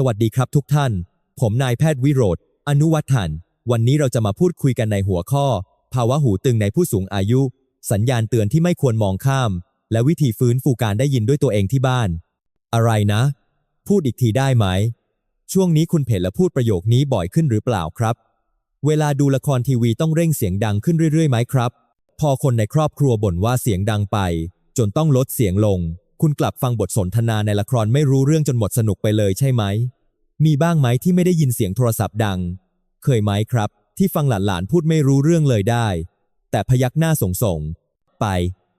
สวัสดีครับทุกท่าน ผมนายแพทย์วิโรธ อนุวัฒน์วันนี้เราจะมาพูดคุยกันในหัวข้อ ภาวะหูตึงในผู้สูงอายุ สัญญาณเตือนที่ไม่ควรมองข้าม และวิธีฟื้นฟูการได้ยินด้วยตัวเองที่บ้าน อะไรนะ พูดอีกทีได้ไหม ช่วงนี้คุณเพจและพูดประโยคนี้บ่อยขึ้นหรือเปล่าครับ เวลาดูละครทีวีต้องเร่งเสียงดังขึ้นเรื่อยๆไหมครับ พอคนในครอบครัวบ่นว่าเสียงดังไป จนต้องลดเสียงลง คุณกลับฟังบทสนทนาในละครไม่รู้เรื่องจนหมดสนุกไปเลยใช่ไหม มีบ้างไหมที่ไม่ได้ยินเสียงโทรศัพท์ดัง เคยไหมครับ ที่ฟังหลานๆพูดไม่รู้เรื่องเลยได้ แต่พยักหน้าสงสงไป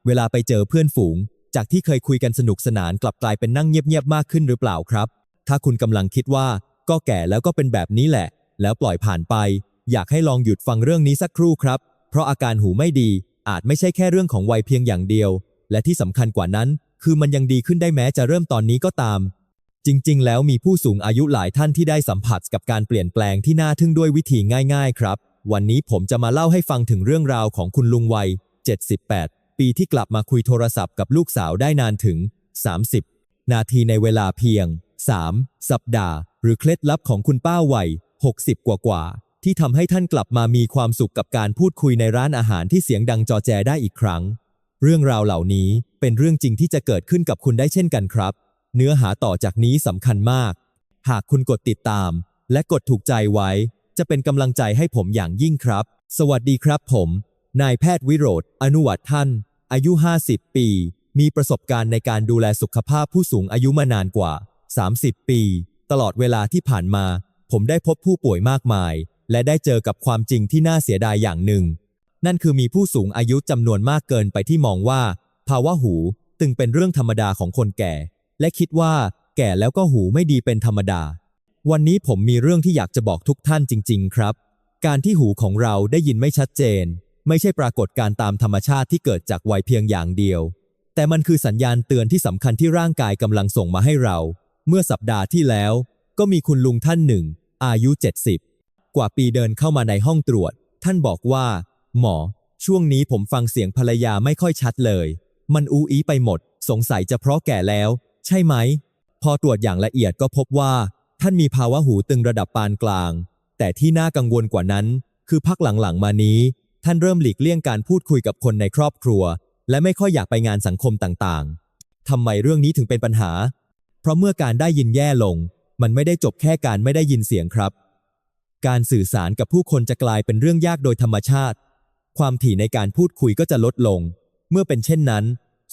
เวลาไปเจอเพื่อนฝูง จากที่เคยคุยกันสนุกสนานกลับกลายเป็นนั่งเงียบๆมากขึ้นหรือเปล่าครับ ถ้าคุณกำลังคิดว่า ก็แก่แล้วก็เป็นแบบนี้แหละ แล้วปล่อยผ่านไป อยากให้ลองหยุดฟังเรื่องนี้สักครู่ครับ เพราะอาการหูไม่ดีอาจไม่ใช่แค่เรื่องของวัยเพียงอย่างเดียว และที่สำคัญกว่านั้น คือมันยังดีขึ้นได้แม้จะเริ่มตอนนี้ก็ตาม จริง ๆ แล้วมีผู้สูงอายุหลายท่านที่ได้สัมผัสกับการเปลี่ยนแปลงที่น่าทึ่งด้วยวิธีง่าย ๆ ครับ วันนี้ผมจะมาเล่าให้ฟังถึงเรื่องราวของคุณลุงวัย 78 ปีที่กลับมาคุยโทรศัพท์กับลูกสาวได้นานถึง 30 นาทีในเวลาเพียง 3 สัปดาห์ หรือเคล็ดลับของคุณป้าวัย 60 กว่ากว่าที่ทำให้ท่านกลับมามีความสุขกับการพูดคุยในร้านอาหารที่เสียงดังจอแจได้อีกครั้ง เรื่องราวเหล่านี้ เป็นเรื่องจริงที่จะเกิดขึ้นกับคุณได้เช่นกันครับ เนื้อหาต่อจากนี้สำคัญมาก หากคุณกดติดตาม และกดถูกใจไว้ จะเป็นกำลังใจให้ผมอย่างยิ่งครับ สวัสดีครับผม นายแพทย์วิโรธอนุวัฒน์ท่าน อายุ 50 ปี มีประสบการณ์ในการดูแลสุขภาพผู้สูงอายุมานานกว่า 30 ปี ตลอดเวลาที่ผ่านมา ผมได้พบผู้ป่วยมากมาย และได้เจอกับความจริงที่น่าเสียดายอย่างหนึ่ง นั่นคือมีผู้สูงอายุจำนวนมากเกินไปที่มองว่า ภาวะหูตึงเป็นเรื่องธรรมดาของคนแก่ และคิดว่า แก่แล้วก็หูไม่ดีเป็นธรรมดา วันนี้ผมมีเรื่องที่อยากจะบอกทุกท่านจริง ๆ ครับ การที่หูของเราได้ยินไม่ชัดเจน ไม่ใช่ปรากฏการตามธรรมชาติที่เกิดจากวัยเพียงอย่างเดียว แต่มันคือสัญญาณเตือนที่สำคัญที่ร่างกายกำลังส่งมาให้เรา เมื่อสัปดาห์ที่แล้ว ก็มีคุณลุงท่านหนึ่ง อายุ 70 กว่าปีเดินเข้ามาในห้องตรวจ ท่านบอกว่า หมอ ช่วงนี้ผมฟังเสียงภรรยาไม่ค่อยชัดเลย มันอูอีไปหมด สงสัยจะเพราะแก่แล้ว ใช่ไหม พอตรวจอย่างละเอียดก็พบว่า ท่านมีภาวะหูตึงระดับปานกลาง แต่ที่น่ากังวลกว่านั้น คือพักหลังๆมานี้ ท่านเริ่มหลีกเลี่ยงการพูดคุยกับคนในครอบครัว และไม่ค่อยอยากไปงานสังคมต่างๆทำไมเรื่องนี้ถึงเป็นปัญหา เพราะเมื่อการได้ยินแย่ลง มันไม่ได้จบแค่การไม่ได้ยินเสียงครับ การสื่อสารกับผู้คนจะกลายเป็นเรื่องยากโดยธรรมชาติ ความถี่ในการพูดคุยก็จะลดลง เมื่อเป็นเช่นนั้น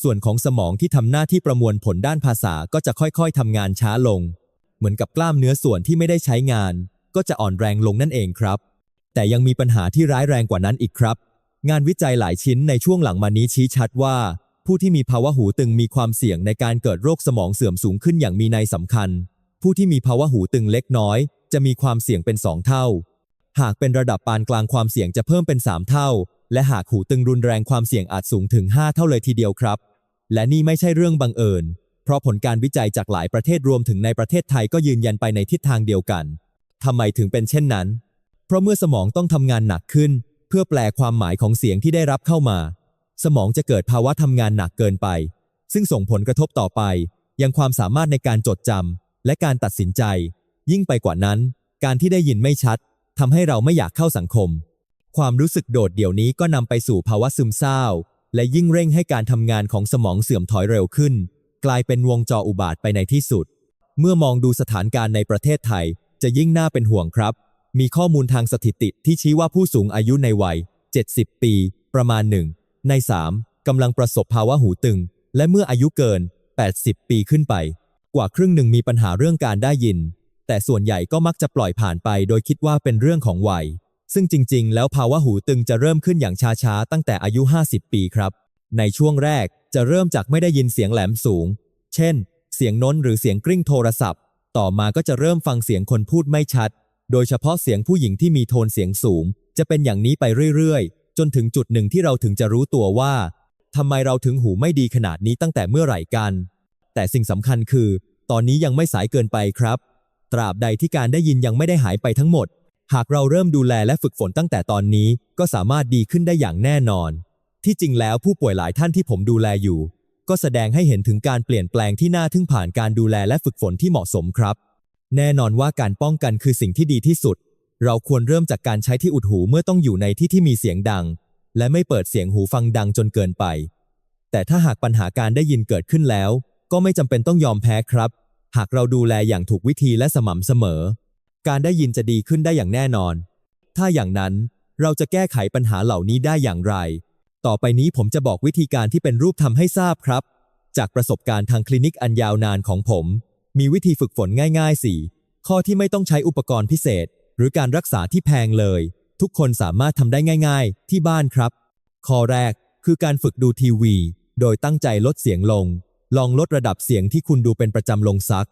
ส่วนของสมองที่ทำหน้าที่ประมวลผลด้านภาษาก็จะค่อยๆทำงานช้าลง เหมือนกับกล้ามเนื้อส่วนที่ไม่ได้ใช้งาน ก็จะอ่อนแรงลงนั่นเองครับ แต่ยังมีปัญหาที่ร้ายแรงกว่านั้นอีกครับ งานวิจัยหลายชิ้นในช่วงหลังมานี้ชี้ชัดว่า ผู้ที่มีภาวะหูตึงมีความเสี่ยงในการเกิดโรคสมองเสื่อมสูงขึ้นอย่างมีนัยสำคัญ ผู้ที่มีภาวะหูตึงเล็กน้อย จะมีความเสี่ยงเป็น2เท่า หากเป็นระดับปานกลางความเสี่ยงจะเพิ่มเป็น3เท่า และหากหูตึงรุนแรงความเสี่ยงอาจสูงถึง 5 เท่าเลยทีเดียวครับ และนี่ไม่ใช่เรื่องบังเอิญ เพราะผลการวิจัยจากหลายประเทศรวมถึงในประเทศไทยก็ยืนยันไปในทิศทางเดียวกันทำไมถึงเป็นเช่นนั้น เพราะเมื่อสมองต้องทำงานหนักขึ้น เพื่อแปลความหมายของเสียงที่ได้รับเข้ามา สมองจะเกิดภาวะทำงานหนักเกินไป ซึ่งส่งผลกระทบต่อไป ยังความสามารถในการจดจำและการตัดสินใจ ยิ่งไปกว่านั้น การที่ได้ยินไม่ชัดทำให้เราไม่อยากเข้าสังคม ความรู้สึกโดดเดี่ยวนี้ก็นำไปสู่ภาวะซึมเศร้า และยิ่งเร่งให้การทำงานของสมองเสื่อมถอยเร็วขึ้น กลายเป็นวงจรอุบาทไปในที่สุด เมื่อมองดูสถานการณ์ในประเทศไทย จะยิ่งน่าเป็นห่วงครับ มีข้อมูลทางสถิติที่ชี้ว่าผู้สูงอายุในวัย 70 ปี ประมาณหนึ่งใน 3กำลังประสบภาวะหูตึง และเมื่ออายุเกิน 80 ปีขึ้นไป กว่าครึ่งหนึ่งมีปัญหาเรื่องการได้ยิน แต่ส่วนใหญ่ก็มักจะปล่อยผ่านไปโดยคิดว่าเป็นเรื่องของวัย ซึ่งจริง ๆ แล้วภาวะหูตึงจะเริ่มขึ้นอย่างช้าๆ ตั้งแต่อายุ 50 ปีครับ ในช่วงแรกจะเริ่มจากไม่ได้ยินเสียงแหลมสูง เช่น เสียงน้นหรือเสียงกริ้งโทรศัพท์ ต่อมาก็จะเริ่มฟังเสียงคนพูดไม่ชัด โดยเฉพาะเสียงผู้หญิงที่มีโทนเสียงสูง จะเป็นอย่างนี้ไปเรื่อยๆ จนถึงจุดหนึ่งที่เราถึงจะรู้ตัวว่าทำไมเราถึงหูไม่ดีขนาดนี้ตั้งแต่เมื่อไหร่กัน แต่สิ่งสำคัญคือ ตอนนี้ยังไม่สายเกินไปครับ ตราบใดที่การได้ยินยังไม่ได้หายไปทั้งหมด หากเราเริ่มดูแลและฝึกฝนตั้งแต่ตอนนี้ก็สามารถดีขึ้นได้อย่างแน่นอน ที่จริงแล้วผู้ป่วยหลายท่านที่ผมดูแลอยู่ ก็แสดงให้เห็นถึงการเปลี่ยนแปลงที่น่าทึ่งผ่านการดูแลและฝึกฝนที่เหมาะสมครับ แน่นอนว่าการป้องกันคือสิ่งที่ดีที่สุด เราควรเริ่มจากการใช้ที่อุดหูเมื่อต้องอยู่ในที่ที่มีเสียงดัง และไม่เปิดเสียงหูฟังดังจนเกินไป แต่ถ้าหากปัญหาการได้ยินเกิดขึ้นแล้ว ก็ไม่จำเป็นต้องยอมแพ้ครับ หากเราดูแลอย่างถูกวิธีและสม่ำเสมอ การได้ยินจะดีขึ้นได้อย่างแน่นอน ถ้าอย่างนั้นเราจะแก้ไขปัญหาเหล่านี้ได้อย่างไร ต่อไปนี้ผมจะบอกวิธีการที่เป็นรูปทำให้ทราบครับ จากประสบการณ์ทางคลินิกอันยาวนานของผม มีวิธีฝึกฝนง่ายๆสี่ข้อที่ไม่ต้องใช้อุปกรณ์พิเศษ หรือการรักษาที่แพงเลย ทุกคนสามารถทำได้ง่าย ๆ ที่บ้านครับ ข้อแรกคือการฝึกดูทีวี โดยตั้งใจลดเสียงลง ลองลดระดับเสียงที่คุณดูเป็นประจำลงสัก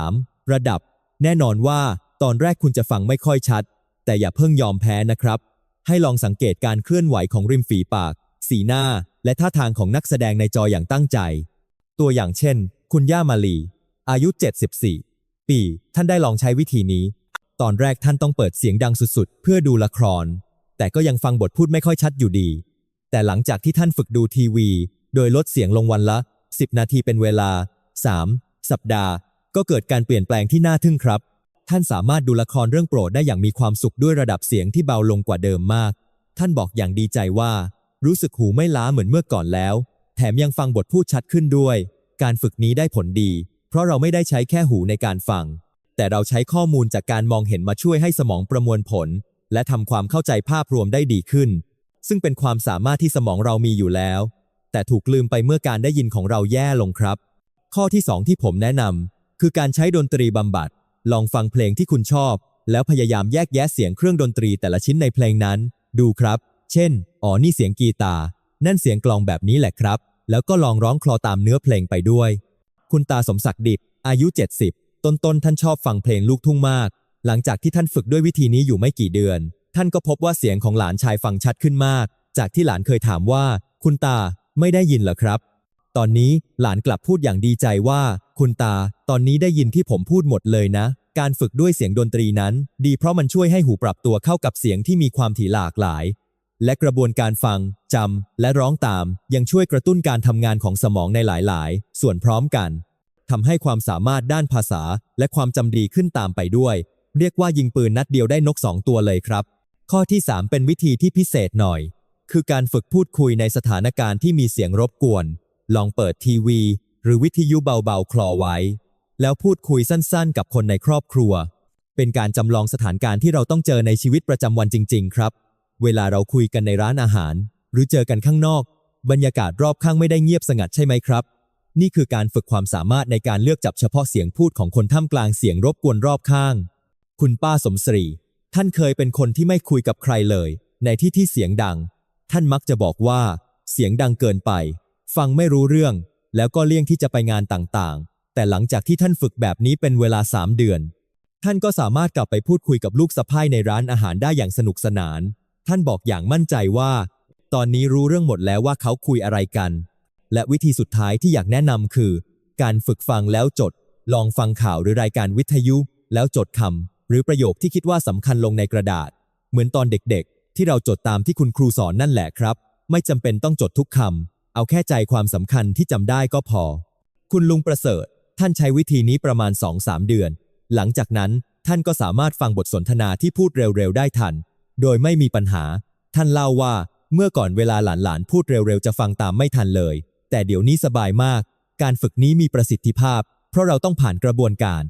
3. ระดับ แน่นอนว่า ตอนแรกคุณจะฟังไม่ค่อยชัด แต่อย่าเพิ่งยอมแพ้นะครับ ให้ลองสังเกตการเคลื่อนไหวของริมฝีปาก สีหน้า และท่าทางของนักแสดงในจออย่างตั้งใจ ตัวอย่างเช่น คุณย่ามาลี อายุ 74 ปี ท่านได้ลองใช้วิธีนี้ ตอนแรกท่านต้องเปิดเสียงดังสุดๆ เพื่อดูละคร แต่ก็ยังฟังบทพูดไม่ค่อยชัดอยู่ดี แต่หลังจากที่ท่านฝึกดูทีวี โดยลดเสียงลงวันละ 10 นาทีเป็นเวลา 3 สัปดาห์ ก็เกิดการเปลี่ยนแปลงที่น่าทึ่งครับ ท่านสามารถดูละครเรื่องโปรดได้อย่างมีความสุขด้วยระดับเสียงที่เบาลงกว่าเดิมมาก ท่านบอกอย่างดีใจว่า รู้สึกหูไม่ล้าเหมือนเมื่อก่อนแล้ว แถมยังฟังบทพูดชัดขึ้นด้วย การฝึกนี้ได้ผลดี เพราะเราไม่ได้ใช้แค่หูในการฟัง แต่เราใช้ข้อมูลจากการมองเห็นมาช่วยให้สมองประมวลผล และทำความเข้าใจภาพรวมได้ดีขึ้น ซึ่งเป็นความสามารถที่สมองเรามีอยู่แล้ว แต่ถูกลืมไปเมื่อการได้ยินของเราแย่ลงครับ ข้อที่ 2 ที่ผมแนะนำคือการใช้ดนตรีบำบัด ลองฟังเพลงที่คุณชอบ แล้วพยายามแยกแยะเสียงเครื่องดนตรีแต่ละชิ้นในเพลงนั้น ดูครับ เช่น อ๋อ นี่เสียงกีตาร์ นั่นเสียงกลองแบบนี้แหละครับ แล้วก็ลองร้องคลอตามเนื้อเพลงไปด้วย คุณตาสมศักดิ์ดิบ อายุ 70 ต้นต้นท่านชอบฟังเพลงลูกทุ่งมาก หลังจากที่ท่านฝึกด้วยวิธีนี้อยู่ไม่กี่เดือน ท่านก็พบว่าเสียงของหลานชายฟังชัดขึ้นมาก จากที่หลานเคยถามว่า คุณตาไม่ได้ยินเหรอครับ ตอนนี้หลานกลับพูดอย่างดีใจว่า คุณตา ตอนนี้ได้ยินที่ผมพูดหมดเลยนะ การฝึกด้วยเสียงดนตรีนั้น ดีเพราะมันช่วยให้หูปรับตัวเข้ากับเสียงที่มีความถี่หลากหลาย และกระบวนการฟังจำและร้องตาม ยังช่วยกระตุ้นการทำงานของสมองในหลายๆ ส่วนพร้อมกันทำให้ความสามารถด้านภาษา และความจำดีขึ้นตามไปด้วย เรียกว่ายิงปืนนัดเดียวได้นกสองตัวเลยครับ ข้อที่ 3 เป็นวิธีที่พิเศษหน่อย คือการฝึกพูดคุยในสถานการณ์ที่มีเสียงรบกวน ลองเปิดทีวี หรือวิทยุเบาๆ คลอไว้ แล้วพูดคุยสั้นๆ กับคนในครอบครัว เป็นการจำลองสถานการณ์ที่เราต้องเจอในชีวิตประจำวันจริง ๆ ครับ เวลาเราคุยกันในร้านอาหาร หรือเจอกันข้างนอก บรรยากาศรอบข้างไม่ได้เงียบสงัดใช่ไหมครับ นี่คือการฝึกความสามารถในการเลือกจับเฉพาะเสียงพูดของคนท่ามกลางเสียงรบกวนรอบข้าง คุณป้าสมศรี ท่านเคยเป็นคนที่ไม่คุยกับใครเลย ในที่ที่เสียงดัง ท่านมักจะบอกว่า เสียงดังเกินไป ฟังไม่รู้เรื่อง แล้วก็เลี่ยงที่จะไปงานต่างๆ แต่หลังจากที่ท่านฝึกแบบนี้เป็นเวลา3เดือน ท่านก็สามารถกลับไปพูดคุยกับลูกสะพ้ายในร้านอาหารได้อย่างสนุกสนาน ท่านบอกอย่างมั่นใจว่า ตอนนี้รู้เรื่องหมดแล้วว่าเขาคุยอะไรกัน และวิธีสุดท้ายที่อยากแนะนำคือ การฝึกฟังแล้วจด ลองฟังข่าวหรือรายการวิทยุ แล้วจดคำหรือประโยคที่คิดว่าสำคัญลงในกระดาษ เหมือนตอนเด็กๆ ที่เราจดตามที่คุณครูสอนนั่นแหละครับ ไม่จำเป็นต้องจดทุกคำ เอาแค่ใจความสำคัญที่จำได้ก็พอ คุณลุงประเสริฐ ท่านใช้วิธีนี้ประมาณ 2-3 เดือน หลังจากนั้นท่านก็สามารถฟังบทสนทนาที่พูดเร็วๆได้ทัน โดยไม่มีปัญหา ท่านเล่าว่าเมื่อก่อนเวลาหลานๆพูดเร็วๆจะฟังตามไม่ทันเลย แต่เดี๋ยวนี้สบายมาก การฝึกนี้มีประสิทธิภาพ เพราะเราต้องผ่านกระบวนการ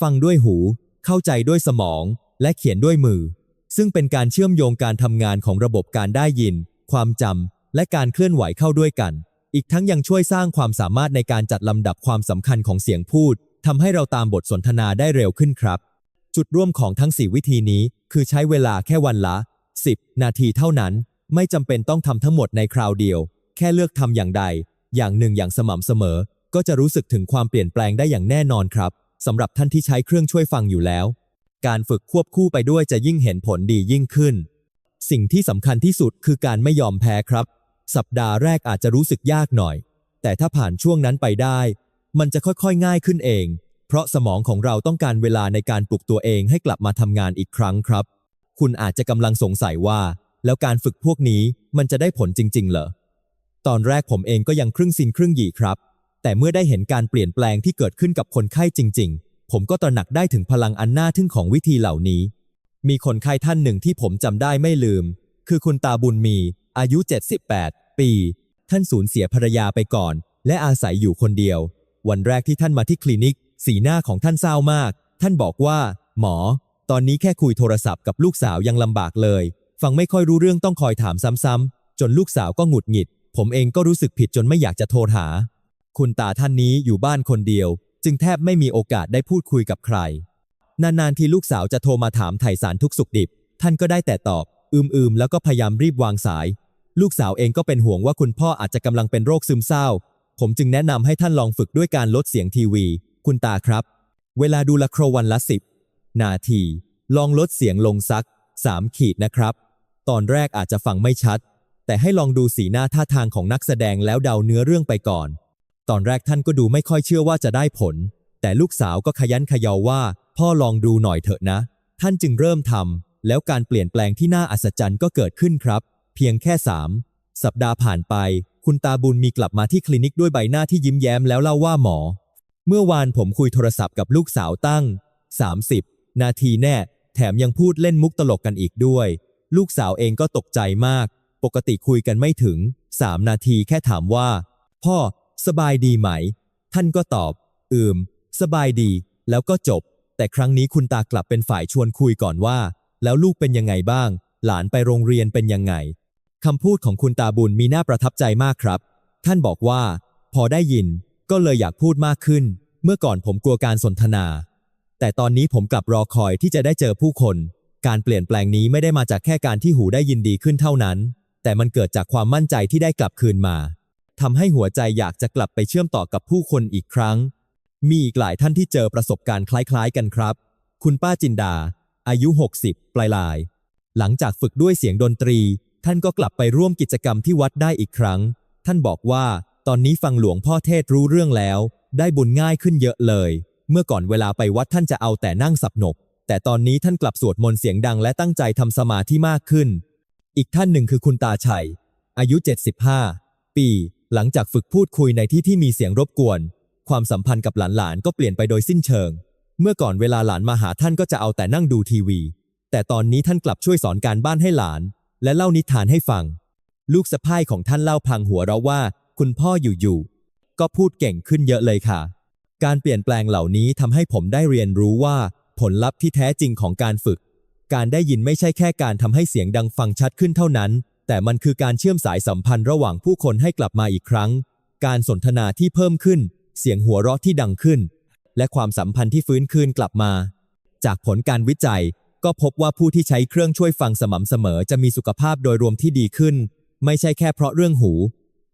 ฟังด้วยหู เข้าใจด้วยสมอง และเขียนด้วยมือ ซึ่งเป็นการเชื่อมโยงการทำงานของระบบการได้ยิน ความจำ และการเคลื่อนไหวเข้าด้วยกัน อีกทั้งยังช่วยสร้างความสามารถในการจัดลำดับความสำคัญของเสียงพูดทำให้เราตามบทสนทนาได้เร็วขึ้นครับ จุดร่วมของทั้ง 4 วิธีนี้ คือใช้เวลาแค่วันละ 10 นาทีเท่านั้น ไม่จำเป็นต้องทำทั้งหมดในคราวเดียว แค่เลือกทำอย่างใด อย่างหนึ่งอย่างสม่ำเสมอ ก็จะรู้สึกถึงความเปลี่ยนแปลงได้อย่างแน่นอนครับสำหรับท่านที่ใช้เครื่องช่วยฟังอยู่แล้ว การฝึกควบคู่ไปด้วยจะยิ่งเห็นผลดียิ่งขึ้น สิ่งที่สำคัญที่สุดคือการไม่ยอมแพ้ครับ สัปดาห์แรกอาจจะรู้สึกยากหน่อย แต่ถ้าผ่านช่วงนั้นไปได้ มันจะค่อยๆง่ายขึ้นเอง เพราะสมองของเราต้องการเวลาในการปลุกตัวเองให้กลับมาทำงานอีกครั้งครับ คุณอาจจะกำลังสงสัยว่า แล้วการฝึกพวกนี้มันจะได้ผลจริง ๆ เหรอ ตอนแรกผมเองก็ยังครึ่งซินครึ่งหยีครับ แต่เมื่อได้เห็นการเปลี่ยนแปลงที่เกิดขึ้นกับคนไข้จริง ๆ ผมก็ตระหนักได้ถึงพลังอันน่าทึ่งของวิธีเหล่านี้ มีคนไข้ท่านหนึ่งที่ผมจำได้ไม่ลืม คือคุณตาบุญมี อายุ 78 ปี ท่านสูญเสียภรรยาไปก่อน และอาศัยอยู่คนเดียว วันแรกที่ท่านมาที่คลินิก สีหน้าของท่านเศร้ามาก ท่านบอกว่า หมอ ตอนนี้แค่คุยโทรศัพท์กับลูกสาวยังลำบากเลย ฟังไม่ค่อยรู้เรื่องต้องคอยถามซ้ำๆจนลูกสาวก็หงุดหงิด ผมเองก็รู้สึกผิดจนไม่อยากจะโทรหา คุณตาท่านนี้อยู่บ้านคนเดียว จึงแทบไม่มีโอกาสได้พูดคุยกับใคร นานๆที่ลูกสาวจะโทรมาถามไถ่สารทุกสุขดิบ ท่านก็ได้แต่ตอบ อืมๆแล้วก็พยายามรีบวางสาย ลูกสาวเองก็เป็นห่วงว่าคุณพ่ออาจจะกำลังเป็นโรคซึมเศร้า ผมจึงแนะนำให้ท่านลองฝึกด้วยการลดเสียงทีวี คุณตาครับ เวลาดูละครวันละสิบนาที ลองลดเสียงลงสักสามขีดนะครับ ตอนแรกอาจจะฟังไม่ชัด แต่ให้ลองดูสีหน้าท่าทางของนักแสดงแล้วเดาเนื้อเรื่องไปก่อน ตอนแรกท่านก็ดูไม่ค่อยเชื่อว่าจะได้ผล แต่ลูกสาวก็ขยันขยอว่า พ่อลองดูหน่อยเถอะนะ ท่านจึงเริ่มทำแล้วการเปลี่ยนแปลงที่น่าอัศจรรย์ก็เกิดขึ้นครับ เพียงแค่สามสัปดาห์ผ่านไป คุณตาบุญมีกลับมาที่คลินิกด้วยใบหน้าที่ยิ้มแย้มแล้วเล่าว่าหมอ เมื่อวานผมคุยโทรศัพท์กับลูกสาวตั้ง 30 นาทีแน่ แถมยังพูดเล่นมุกตลกกันอีกด้วย ลูกสาวเองก็ตกใจมาก ปกติคุยกันไม่ถึง 3 นาทีแค่ถามว่า พ่อ สบายดีไหม ท่านก็ตอบ อืม สบายดี แล้วก็จบ แต่ครั้งนี้คุณตากลับเป็นฝ่ายชวนคุยก่อนว่า แล้วลูกเป็นยังไงบ้างหลานไปโรงเรียนเป็นยังไง คำพูดของคุณตาบุญมีน่าประทับใจมากครับ ท่านบอกว่า พอได้ยินก็เลยอยากพูดมากขึ้น เมื่อก่อนผมกลัวการสนทนา แต่ตอนนี้ผมกลับรอคอยที่จะได้เจอผู้คน การเปลี่ยนแปลงนี้ไม่ได้มาจากแค่การที่หูได้ยินดีขึ้นเท่านั้น แต่มันเกิดจากความมั่นใจที่ได้กลับคืนมาทำให้หัวใจอยากจะกลับไปเชื่อมต่อกับผู้คนอีกครั้ง มีอีกหลายท่านที่เจอประสบการณ์คล้ายๆกันครับ คุณป้าจินดา อายุ 60 ปลายลายหลังจากฝึกด้วยเสียงดนตรี ท่านก็กลับไปร่วมกิจกรรมที่วัดได้อีกครั้ง ท่านบอกว่า ตอนนี้ฟังหลวงพ่อเทศรู้เรื่องแล้ว ได้บุญง่ายขึ้นเยอะเลย เมื่อก่อนเวลาไปวัดท่านจะเอาแต่นั่งสับหนก แต่ตอนนี้ท่านกลับสวดมนต์เสียงดังและตั้งใจทำสมาธิมากขึ้น อีกท่านหนึ่งคือคุณตาชัย อายุ 75 ปี หลังจากฝึกพูดคุยในที่ที่มีเสียงรบกวน ความสัมพันธ์กับหลานๆก็เปลี่ยนไปโดยสิ้นเชิง เมื่อก่อนเวลาหลานมาหาท่านก็จะเอาแต่นั่งดูทีวี แต่ตอนนี้ท่านกลับช่วยสอนการบ้านให้หลาน และเล่านิทานให้ฟัง ลูกสะพ้ายของท่านเล่าพลางหัวเราะว่า คุณพ่ออยู่ๆก็พูดเก่งขึ้นเยอะเลยค่ะ การเปลี่ยนแปลงเหล่านี้ทำให้ผมได้เรียนรู้ว่า ผลลัพธ์ที่แท้จริงของการฝึก การได้ยินไม่ใช่แค่การทำให้เสียงดังฟังชัดขึ้นเท่านั้น แต่มันคือการเชื่อมสายสัมพันธ์ระหว่างผู้คนให้กลับมาอีกครั้ง การสนทนาที่เพิ่มขึ้น เสียงหัวเราะที่ดังขึ้น และความสัมพันธ์ที่ฟื้นคืนกลับมา จากผลการวิจัย ก็พบว่าผู้ที่ใช้เครื่องช่วยฟังสม่ำเสมอจะมีสุขภาพโดยรวมที่ดีขึ้น ไม่ใช่แค่เพราะเรื่องหู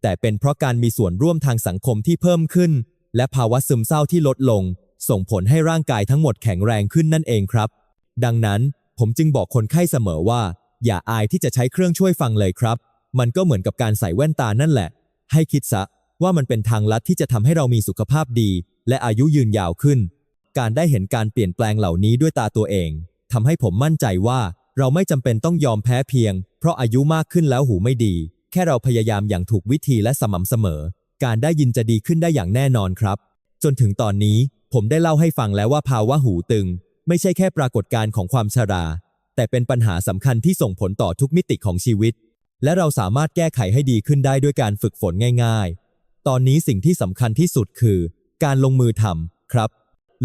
แต่เป็นเพราะการมีส่วนร่วมทางสังคมที่เพิ่มขึ้น และภาวะซึมเศร้าที่ลดลง ส่งผลให้ร่างกายทั้งหมดแข็งแรงขึ้นนั่นเองครับ ดังนั้นผมจึงบอกคนไข้เสมอว่า อย่าอายที่จะใช้เครื่องช่วยฟังเลยครับ มันก็เหมือนกับการใส่แว่นตานั่นแหละ ให้คิดซะว่ามันเป็นทางลัดที่จะทำให้เรามีสุขภาพดี และอายุยืนยาวขึ้น การได้เห็นการเปลี่ยนแปลงเหล่านี้ด้วยตาตัวเอง ทำให้ผมมั่นใจว่าเราไม่จำเป็นต้องยอมแพ้เพียง เพราะอายุมากขึ้นแล้วหูไม่ดี แค่เราพยายามอย่างถูกวิธีและสม่ำเสมอ การได้ยินจะดีขึ้นได้อย่างแน่นอนครับ จนถึงตอนนี้ผมได้เล่าให้ฟังแล้วว่าภาวะหูตึง ไม่ใช่แค่ปรากฏการณ์ของความชรา แต่เป็นปัญหาสำคัญที่ส่งผลต่อทุกมิติของชีวิต และเราสามารถแก้ไขให้ดีขึ้นได้ด้วยการฝึกฝนง่าย ๆ ตอนนี้สิ่งที่สำคัญที่สุดคือ การลงมือทำครับ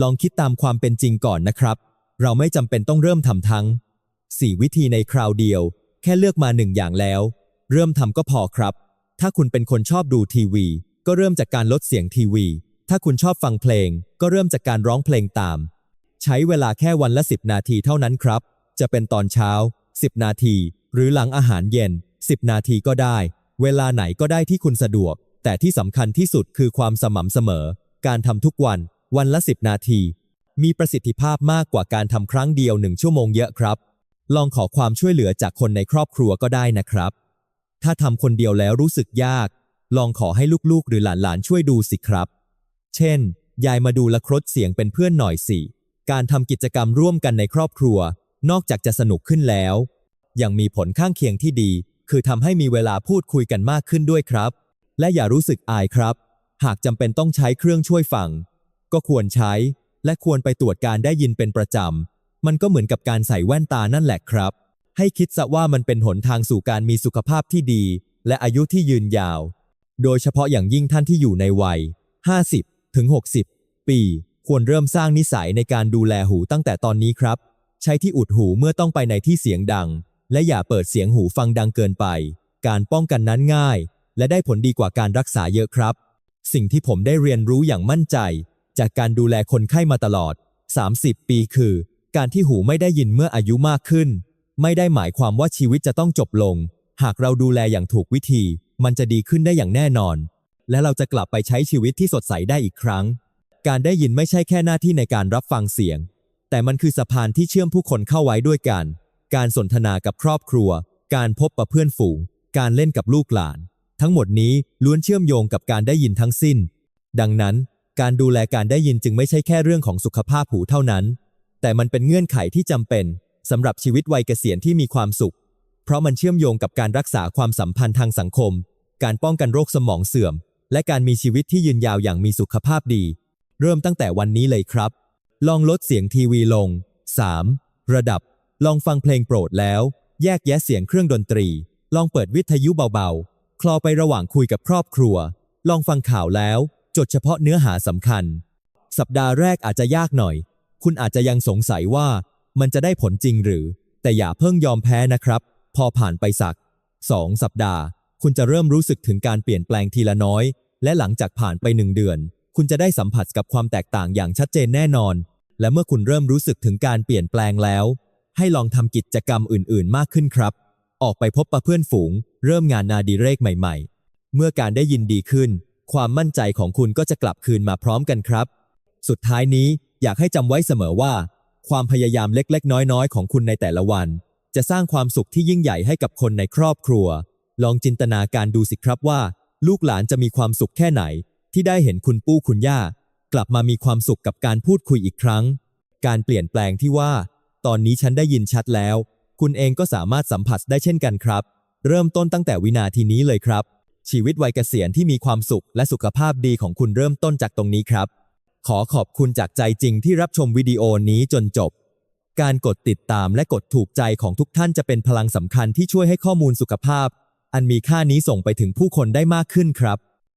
ลองคิดตามความเป็นจริงก่อนนะครับ เราไม่จำเป็นต้องเริ่มทำทั้ง 4 วิธีในคราวเดียว แค่เลือกมาหนึ่งอย่างแล้ว เริ่มทำก็พอครับ ถ้าคุณเป็นคนชอบดูทีวี ก็เริ่มจากการลดเสียงทีวี ถ้าคุณชอบฟังเพลง ก็เริ่มจากการร้องเพลงตาม ใช้เวลาแค่วันละ 10 นาทีเท่านั้นครับ จะเป็นตอนเช้า 10 นาที หรือหลังอาหารเย็น 10 นาทีก็ได้ เวลาไหนก็ได้ที่คุณสะดวก แต่ที่สำคัญที่สุดคือความสม่ำเสมอ การทำทุกวัน วันละ 10 นาที มีประสิทธิภาพมากกว่าการทำครั้งเดียวหนึ่งชั่วโมงเยอะครับ ลองขอความช่วยเหลือจากคนในครอบครัวก็ได้นะครับ ถ้าทำคนเดียวแล้วรู้สึกยาก ลองขอให้ลูกๆ หรือหลานๆ ช่วยดูสิครับ เช่น ยายมาดูละครดเสียงเป็นเพื่อนหน่อยสิ การทำกิจกรรมร่วมกันในครอบครัว นอกจากจะสนุกขึ้นแล้ว ยังมีผลข้างเคียงที่ดี คือทำให้มีเวลาพูดคุยกันมากขึ้นด้วยครับ และอย่ารู้สึกอายครับ หากจำเป็นต้องใช้เครื่องช่วยฟัง ก็ควรใช้ และควรไปตรวจการได้ยินเป็นประจำ มันก็เหมือนกับการใส่แว่นตานั่นแหละครับ ให้คิดซะว่ามันเป็นหนทางสู่การมีสุขภาพที่ดี และอายุที่ยืนยาว โดยเฉพาะอย่างยิ่งท่านที่อยู่ในวัย 50 ถึง 60 ปี ควรเริ่มสร้างนิสัยในการดูแลหูตั้งแต่ตอนนี้ครับ ใช้ที่อุดหูเมื่อต้องไปในที่เสียงดัง และอย่าเปิดเสียงหูฟังดังเกินไป การป้องกันนั้นง่าย และได้ผลดีกว่าการรักษาเยอะครับ สิ่งที่ผมได้เรียนรู้อย่างมั่นใจ จากการดูแลคนไข้มาตลอด 30 ปีคือ การที่หูไม่ได้ยินเมื่ออายุมากขึ้น ไม่ได้หมายความว่าชีวิตจะต้องจบลง หากเราดูแลอย่างถูกวิธี มันจะดีขึ้นได้อย่างแน่นอน และเราจะกลับไปใช้ชีวิตที่สดใสได้อีกครั้ง การได้ยินไม่ใช่แค่หน้าที่ในการรับฟังเสียง แต่มันคือสะพานที่เชื่อมผู้คนเข้าไว้ด้วยกัน การสนทนากับครอบครัว การพบปะเพื่อนฝูง การเล่นกับลูกหลาน ทั้งหมดนี้ล้วนเชื่อมโยงกับการได้ยินทั้งสิ้น ดังนั้น การดูแลการได้ยินจึงไม่ใช่แค่เรื่องของสุขภาพหูเท่านั้น แต่มันเป็นเงื่อนไขที่จำเป็นสำหรับชีวิตวัยเกษียณที่มีความสุข เพราะมันเชื่อมโยงกับการรักษาความสัมพันธ์ทางสังคม การป้องกันโรคสมองเสื่อม และการมีชีวิตที่ยืนยาวอย่างมีสุขภาพดี เริ่มตั้งแต่วันนี้เลยครับ ลองลดเสียงทีวีลง 3. ระดับ ลองฟังเพลงโปรดแล้ว แยกแยะเสียงเครื่องดนตรี ลองเปิดวิทยุเบาๆ คลอไประหว่างคุยกับครอบครัว ลองฟังข่าวแล้ว จดเฉพาะเนื้อหาสำคัญ สัปดาห์แรกอาจจะยากหน่อย คุณอาจจะยังสงสัยว่ามันจะได้ผลจริงหรือ แต่อย่าเพิ่งยอมแพ้นะครับ พอผ่านไปสัก 2 สัปดาห์ คุณจะเริ่มรู้สึกถึงการเปลี่ยนแปลงทีละน้อย และหลังจากผ่านไปหนึ่งเดือน คุณจะได้สัมผัสกับความแตกต่างอย่างชัดเจนแน่นอน และเมื่อคุณเริ่มรู้สึกถึงการเปลี่ยนแปลงแล้ว ให้ลองทำกิจกรรมอื่น ๆ มากขึ้นครับ ออกไปพบปะเพื่อนฝูง เริ่มงานนาดีเรกใหม่ ๆ เมื่อการได้ยินดีขึ้น ความมั่นใจของคุณก็จะกลับคืนมาพร้อมกันครับ สุดท้ายนี้อยากให้จำไว้เสมอว่า ความพยายามเล็ก ๆ น้อยๆ ของคุณในแต่ละวัน จะสร้างความสุขที่ยิ่งใหญ่ให้กับคนในครอบครัว ลองจินตนาการดูสิครับว่า ลูกหลานจะมีความสุขแค่ไหน ที่ได้เห็นคุณปู่คุณย่า กลับมามีความสุขกับการพูดคุยอีกครั้ง การเปลี่ยนแปลงที่ว่า ตอนนี้ฉันได้ยินชัดแล้ว คุณเองก็สามารถสัมผัสได้เช่นกันครับ เริ่มต้นตั้งแต่วินาทีนี้เลยครับ ชีวิตวัยเกษียณที่มีความสุขและสุขภาพดีของคุณเริ่มต้นจากตรงนี้ครับ ขอขอบคุณจากใจจริงที่รับชมวิดีโอนี้จนจบ การกดติดตามและกดถูกใจของทุกท่านจะเป็นพลังสำคัญที่ช่วยให้ข้อมูลสุขภาพ อันมีค่านี้ส่งไปถึงผู้คนได้มากขึ้นครับ